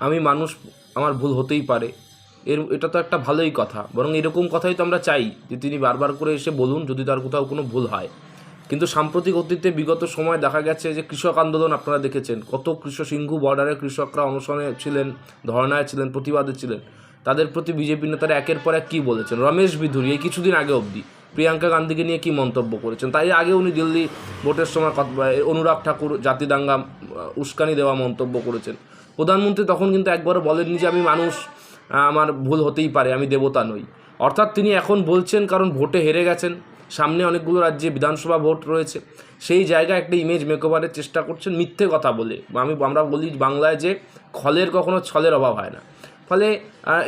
আমি মানুষ, আমার ভুল হতেই পারে। এর, এটা তো একটা ভালোই কথা। বরং এরকম কথাই তো আমরা চাই যে তিনি বারবার করে এসে বলুন যদি তার কোথাও কোনো ভুল হয়। কিন্তু সাম্প্রতিক অতীতে বিগত সময় দেখা গেছে যে কৃষক আন্দোলন আপনারা দেখেছেন। কত কৃষক সিংহু বর্ডারে কৃষকরা অনশনে ছিলেন, ধর্নায় ছিলেন, প্রতিবাদে ছিলেন। তাদের প্রতি বিজেপি নেতারা একের পর এক কী বলেছেন? রমেশ বিধুরি, এই কিছুদিন আগে অবধি প্রিয়াঙ্কা গান্ধীকে নিয়ে কী মন্তব্য করেছেন? তাই আগে উনি দিল্লি ভোটের সময় অনুরাগ ঠাকুর, জাতিদাঙ্গা, উস্কানি দেওয়া মন্তব্য করেছেন। প্রধানমন্ত্রী তখন কিন্তু একবারও বলেননি যে আমি মানুষ, আমার ভুল হতেই পারে, আমি দেবতা নই। অর্থাৎ তিনি এখন বলছেন, কারণ ভোটে হেরে গেছেন, সামনে অনেকগুলো রাজ্যে বিধানসভা ভোট রয়েছে, সেই জায়গায় একটা ইমেজ মেকওভারের চেষ্টা করছেন মিথ্যে কথা বলে। আমি, আমরা বলি বাংলায় যে খলের কখনো ছলের অভাব হয় না। ফলে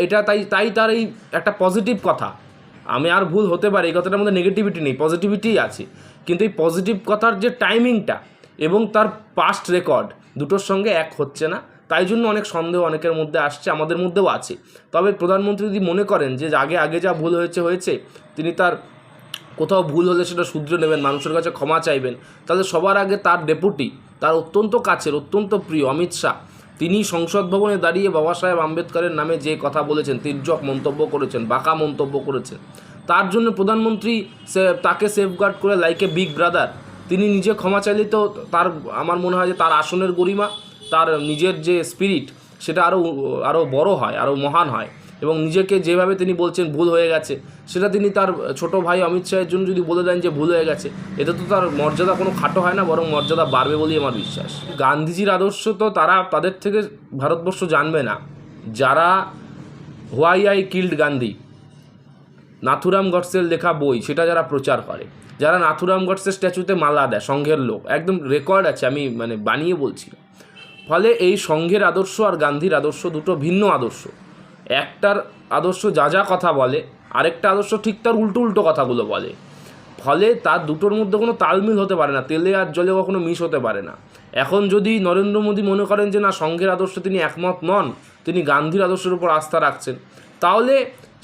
এটা তাই তাই তার এই একটা পজিটিভ কথা। আমি আর ভুল হতে পারি, এই কথাটার মধ্যে নেগেটিভিটি নেই পজিটিভিটিই আছে। কিন্তু এই পজিটিভ কথার যে টাইমিংটা এবং তার পাস্ট রেকর্ড দুটোর সঙ্গে এক হচ্ছে না। তাই জন্য অনেক সন্দেহ অনেকের মধ্যে আসছে, আমাদের মধ্যেও আছে। তবে প্রধানমন্ত্রী যদি মনে করেন যে আগে আগে যা ভুল হয়েছে হয়েছে, তিনি তার কোথাও ভুল হলে সেটা শুধরে নেবেন, মানুষের কাছে ক্ষমা চাইবেন, তাহলে সবার আগে তার ডেপুটি, তার অত্যন্ত কাছের, অত্যন্ত প্রিয় অমিত শাহ, তিনি সংসদ ভবনে দাঁড়িয়ে বাবা সাহেব আম্বেদকরের নামে যে কথা বলেছেন, তির্যক মন্তব্য করেছেন, বাঁকা মন্তব্য করেছেন, তার জন্য প্রধানমন্ত্রী তাকে সেফগার্ড করে লাইকে বিগ ব্রাদার তিনি নিজে ক্ষমা চাইলে তো তার, আমার মনে হয় যে তার আসনের গরিমা তার নিজের যে স্পিরিট সেটা আরও আরও বড় হয় আরও মহান হয়। এবং নিজেকে যেভাবে তিনি বলছেন ভুল হয়ে গেছে, সেটা তিনি তার ছোট ভাই অমিত শাহের জন্য যদি বলে দেন যে ভুল হয়ে গেছে, এতে তো তার মর্যাদা কোনো খাটো হয় না, বরং মর্যাদা বাড়বে বলেই আমার বিশ্বাস। গান্ধীজির আদর্শ তো তারা তাদের থেকে ভারতবর্ষ জানবে না। যারা why I killed Gandhi, Nathuram গডসের লেখা বই, সেটা যারা প্রচার করে, যারা নাথুরাম গডসের স্ট্যাচুতে মালা দেয় সংঘের লোক, একদম রেকর্ড আছে, আমি মানে বানিয়ে বলছি। ফলে এই সংঘের আদর্শ আর গান্ধীর আদর্শ দুটো ভিন্ন আদর্শ। একটার আদর্শ যা যা কথা বলে, আরেকটা আদর্শ ঠিক তার উল্টো উল্টো কথাগুলো বলে। ফলে তার দুটোর মধ্যে কোনো তালমিল হতে পারে না, তেলে আর জলে কখনো মিশ হতে পারে না। এখন যদি নরেন্দ্র মোদী মনে করেন যে না, সংঘের আদর্শ তিনি একমত নন, তিনি গান্ধীর আদর্শের উপর আস্থা রাখছেন, তাহলে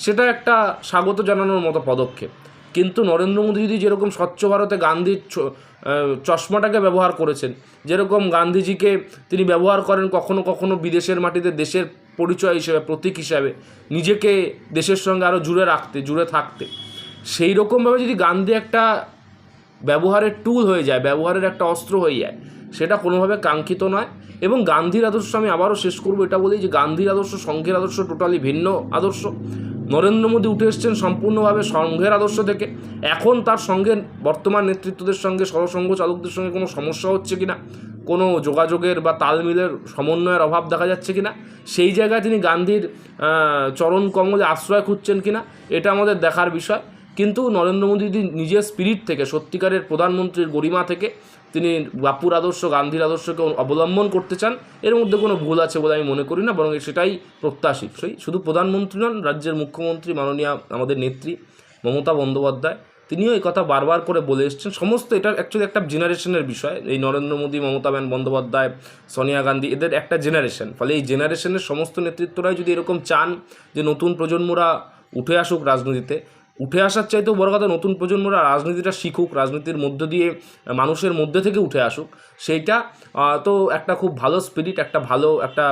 সেটা একটা স্বাগত জানানোর মতো পদক্ষেপ। কিন্তু নরেন্দ্র মোদী যদি যেরকম স্বচ্ছ ভারতে গান্ধীর চশমাটাকে ব্যবহার করেছেন, যেরকম গান্ধীজিকে তিনি ব্যবহার করেন কখনো কখনো বিদেশের মাটিতে দেশের পরিচয় হিসেবে, প্রতীক হিসাবে, নিজেকে দেশের সঙ্গে আরও জুড়ে রাখতে, জুড়ে থাকতে, সেই রকমভাবে যদি গান্ধী একটা ব্যবহারের টুল হয়ে যায়, ব্যবহারের একটা অস্ত্র হয়ে যায়, সেটা কোনোভাবে কাঙ্ক্ষিত নয় এবং গান্ধীর আদর্শ আমি আবারও শেষ করব এটা বলি যে গান্ধীর আদর্শ সংঘের আদর্শ টোটালি ভিন্ন আদর্শ। নরেন্দ্র মোদী উঠে এসছেন সম্পূর্ণভাবে সংঘের আদর্শ থেকে। এখন তার সঙ্গে বর্তমান নেতৃত্বদের সঙ্গে, সরসংঘ চালকদের সঙ্গে কোনো সমস্যা হচ্ছে কিনা? কোনো যোগাযোগের বা তালমিলের সমন্বয়ের অভাব দেখা যাচ্ছে কিনা? সেই জায়গায় তিনি গান্ধীর চরণ কমলে আশ্রয় খুঁজছেন কিনা? এটা আমাদের দেখার বিষয়। কিন্তু নরেন্দ্র মোদী নিজের স্পিরিট থেকে, সত্যিকারের প্রধানমন্ত্রীর গরিমা থেকে তিনি বাপুর আদর্শ, গান্ধীর আদর্শকে অবলম্বন করতে চান, এর মধ্যে কোনো ভুল আছে বলে আমি মনে করি না, বরং সেটাই প্রত্যাশিত। সেই শুধু প্রধানমন্ত্রী নন, রাজ্যের মুখ্যমন্ত্রী, মাননীয় আমাদের নেত্রী মমতা বন্দ্যোপাধ্যায়, তিনিও এই কথা বারবার করে বলে এসছেন। সমস্ত এটা অ্যাকচুয়ালি একটা জেনারেশনের বিষয়। এই নরেন্দ্র মোদী, মমতা ব্যান বন্দ্যোপাধ্যায়, সোনিয়া গান্ধী, এদের একটা জেনারেশন ফলে এই জেনারেশনের সমস্ত নেতৃত্বরাই যদি এরকম চান যে নতুন প্রজন্মরা উঠে আসুক রাজনীতিতে উঠে আসার চাইতেও বড় কথা নতুন প্রজন্মরা রাজনীতিটা শিখুক, রাজনীতির মধ্য দিয়ে মানুষের মধ্যে থেকে উঠে আসুক। সেইটা তো একটা খুব ভালো স্পিরিট একটা ভালো, একটা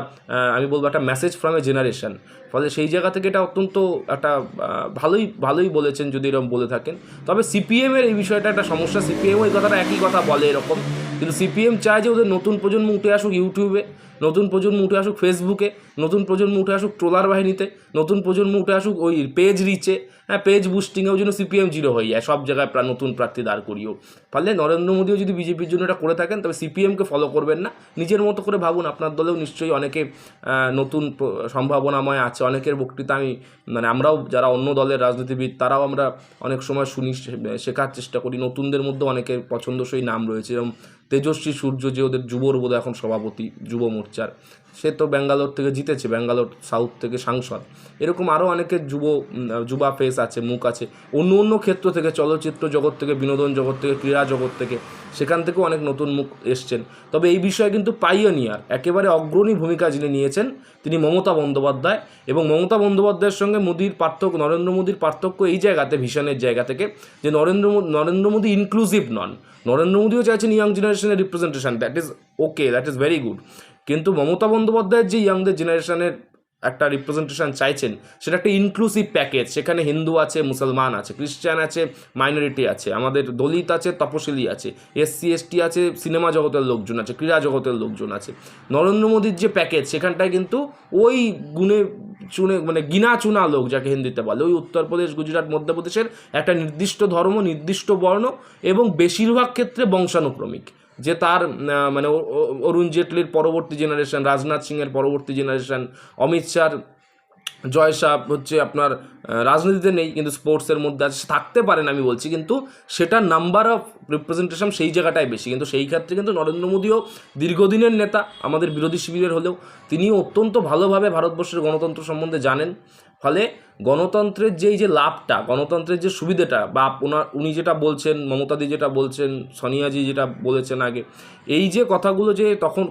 আমি বলব একটা মেসেজ ফ্রম এ জেনারেশন ফলে সেই জায়গা থেকে এটা অত্যন্ত একটা ভালোই ভালোই বলেছেন যদি এরকম বলে থাকেন। তবে সিপিএমের এই বিষয়টা একটা সমস্যা। সিপিএমও এই কথাটা একই কথা বলে এরকম। কিন্তু সিপিএম চায় যে ওদের নতুন প্রজন্ম উঠে আসুক ইউটিউবে। নতুন প্রজন্ম উঠে আসুক ফেসবুকে নতুন প্রজন্ম উঠে আসুক ট্রোলার বাহিনীতে, নতুন প্রজন্ম উঠে আসুক ওই পেজ রিচে হ্যাঁ পেজ বুস্টিংয়েও যেন সিপিএম জিরো হয়ে যায়, সব জায়গায় নতুন প্রার্থী দাঁড় করিও ফলে নরেন্দ্র মোদীও যদি বিজেপির জন্য এটা করে থাকেন, তবে সিপিএমকে ফলো করবেন না। নিজের মতো করে ভাবুন, আপনার দলেও নিশ্চয়ই অনেকে নতুন সম্ভাবনাময় আছে, অনেকের বক্তৃতা আমি মানে আমরাও যারা অন্য দলের রাজনীতিবিদ, তারাও আমরা অনেক সময় শুনি শেখার চেষ্টা করি। নতুনদের মধ্যে অনেকের পছন্দসই নাম রয়েছে যেরকম তেজস্বী সূর্য যে ওদের যুবর বোধ এখন সভাপতি, যুব মোর্চার, সে তো ব্যাঙ্গালোর থেকে জিতেছে, ব্যাঙ্গালোর সাউথ থেকে সাংসদ। এরকম আরও অনেকের যুব যুবা ফেস আছে, মুখ আছে। অন্য অন্য ক্ষেত্র থেকে, চলচ্চিত্র জগৎ থেকে, বিনোদন জগৎ থেকে, ক্রীড়া জগৎ থেকে, সেখান থেকেও অনেক নতুন মুখ এসছেন। তবে এই বিষয়ে কিন্তু পাইওনিয়ার একেবারে অগ্রণী ভূমিকা যিনি নিয়েছেন, তিনি মমতা বন্দ্যোপাধ্যায়। এবং মমতা বন্দ্যোপাধ্যায়ের সঙ্গে মোদির পার্থক্য, নরেন্দ্র মোদীর পার্থক্য এই জায়গাতে, ভীষণের জায়গা থেকে, যে নরেন্দ্র নরেন্দ্র মোদী ইনক্লুসিভ নন। নরেন্দ্র মোদীও চাইছেন ইয়াং জেনারেশনের representation that is okay that is very good কিন্তু মমতা বন্দ্যোপাধ্যায়ের যে ইয়াংদের জেনারেশনের একটা রিপ্রেজেন্টেশন চাইছেন, সেটা একটা ইনক্লুসিভ প্যাকেজ সেখানে হিন্দু আছে, মুসলমান আছে খ্রিস্টান আছে মাইনরিটি আছে, আমাদের দলিত আছে, তপশিলি আছে, এসসি, এসটি আছে সিনেমা জগতের লোকজন আছে, ক্রীড়া জগতের লোকজন আছে। নরেন্দ্র মোদীর যে প্যাকেজ সেখানটায় কিন্তু ওই গুণে চুনে মানে গিনা চুনা লোক, যাকে হিন্দিতে বলে, ওই উত্তরপ্রদেশ গুজরাট, মধ্যপ্রদেশের একটা নির্দিষ্ট ধর্ম, নির্দিষ্ট বর্ণ এবং বেশিরভাগ ক্ষেত্রে বংশানুক্রমিক। যে তার মানে অরুণ জেটলির পরবর্তী জেনারেশন রাজনাথ সিংয়ের পরবর্তী জেনারেশন অমিত শাহর জয় শাহ হচ্ছে আপনার রাজনীতিতে নেই, কিন্তু স্পোর্টসের মধ্যে আছে থাকতে পারেন আমি বলছি, কিন্তু সেটা নাম্বার অফ রিপ্রেজেন্টেশন সেই জায়গাটায় বেশি, কিন্তু সেই ক্ষেত্রে কিন্তু নরেন্দ্র মোদীও দীর্ঘদিনের নেতা, আমাদের বিরোধী শিবিরের হলেও, তিনিও অত্যন্ত ভালোভাবে ভারতবর্ষের গণতন্ত্র সম্বন্ধে জানেন, ফলে গণতন্ত্রের যেই যে লাভটা, গণতন্ত্রের যে সুবিধাটা, বা ওনার, উনি যেটা বলছেন, মমতাদি যেটা বলছেন, সোনিয়াজি যেটা বলেছেন আগে, এই যে কথাগুলো যে তখন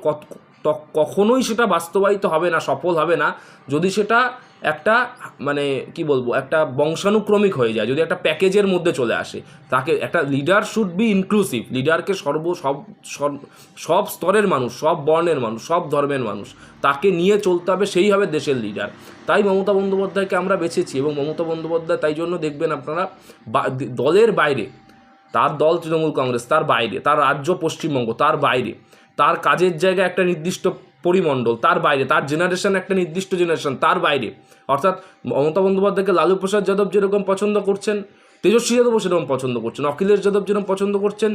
কখনোই সেটা বাস্তবায়িত হবে না, সফল হবে না, যদি সেটা একটা মানে কি বলব, একটা বংশানুক্রমিক হয়ে যায়, যদি একটা প্যাকেজের মধ্যে চলে আসে। তাকে, একটা লিডার শুড বি ইনক্লুসিভ, লিডারকে সর্ব, সব সব- স্তরের মানুষ, সব বর্ণের মানুষ, সব ধর্মের মানুষ, তাকে নিয়ে চলতে হবে, সেই হবে দেশের লিডার। তাই মমতা বন্দ্যোপাধ্যায়কে আমরা বেছেছি, এবং মমতা বন্দ্যোপাধ্যায় তাই জন্য দেখবেন আপনারা দলের বাইরে, তার দল তৃণমূল কংগ্রেস, তার বাইরে, তার রাজ্য পশ্চিমবঙ্গ, তার বাইরে, তার কাজের জায়গায় একটা নির্দিষ্ট পরিমণ্ডল, তার বাইরে, তার জেনারেশন একটা নির্দিষ্ট জেনারেশন তার বাইরে। অর্থাৎ মমতা বন্দ্যোপাধ্যায়কে লালু প্রসাদ যাদব যেরকম পছন্দ করছেন, তেজস্বী যাদবও সেরকম পছন্দ করছেন, অখিলেশ যাদব যেরকম পছন্দ করছেন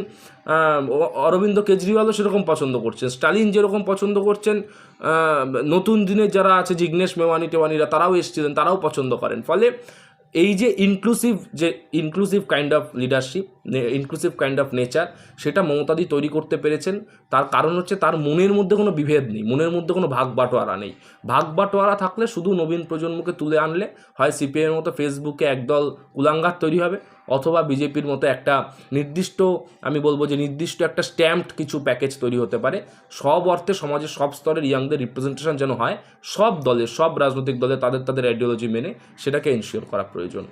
অরবিন্দ কেজরিওয়ালও সেরকম পছন্দ করছেন, স্টালিন যেরকম পছন্দ করছেন নতুন দিনে যারা আছে, জিগ্নেশ, মেওয়ানি, টেওয়ানিরা, তারাও এসেছিলেন, তারাও পছন্দ করেন। ফলে এই যে ইনক্লুসিভ যে inclusive kind of leadership inclusive kind of nature সেটা মমতাদি তৈরি করতে পেরেছেন। তার কারণ হচ্ছে তার মনের মধ্যে কোনো বিভেদ নেই, মনের মধ্যে কোনো ভাগ বাটোয়ারা নেই। ভাগ বাটোয়ারা থাকলে শুধু নবীন প্রজন্মকে তুলে আনলে হয় সিপিএমের মতো ফেসবুকে একদল কুলাঙ্গার তৈরি হবে, অথবা বিজেপির মতো একটা নির্দিষ্ট, আমি বলব যে নির্দিষ্ট একটা স্ট্যাম্পড কিছু প্যাকেজ তৈরি হতে পারে। সব অর্থে সমাজের সব স্তরের ইয়াংদের রিপ্রেজেন্টেশন যেন হয়, সব দলের সব রাজনৈতিক দলে তাদের তাদের আইডিওলজি মেনে সেটাকে এনশিওর করা প্রয়োজন।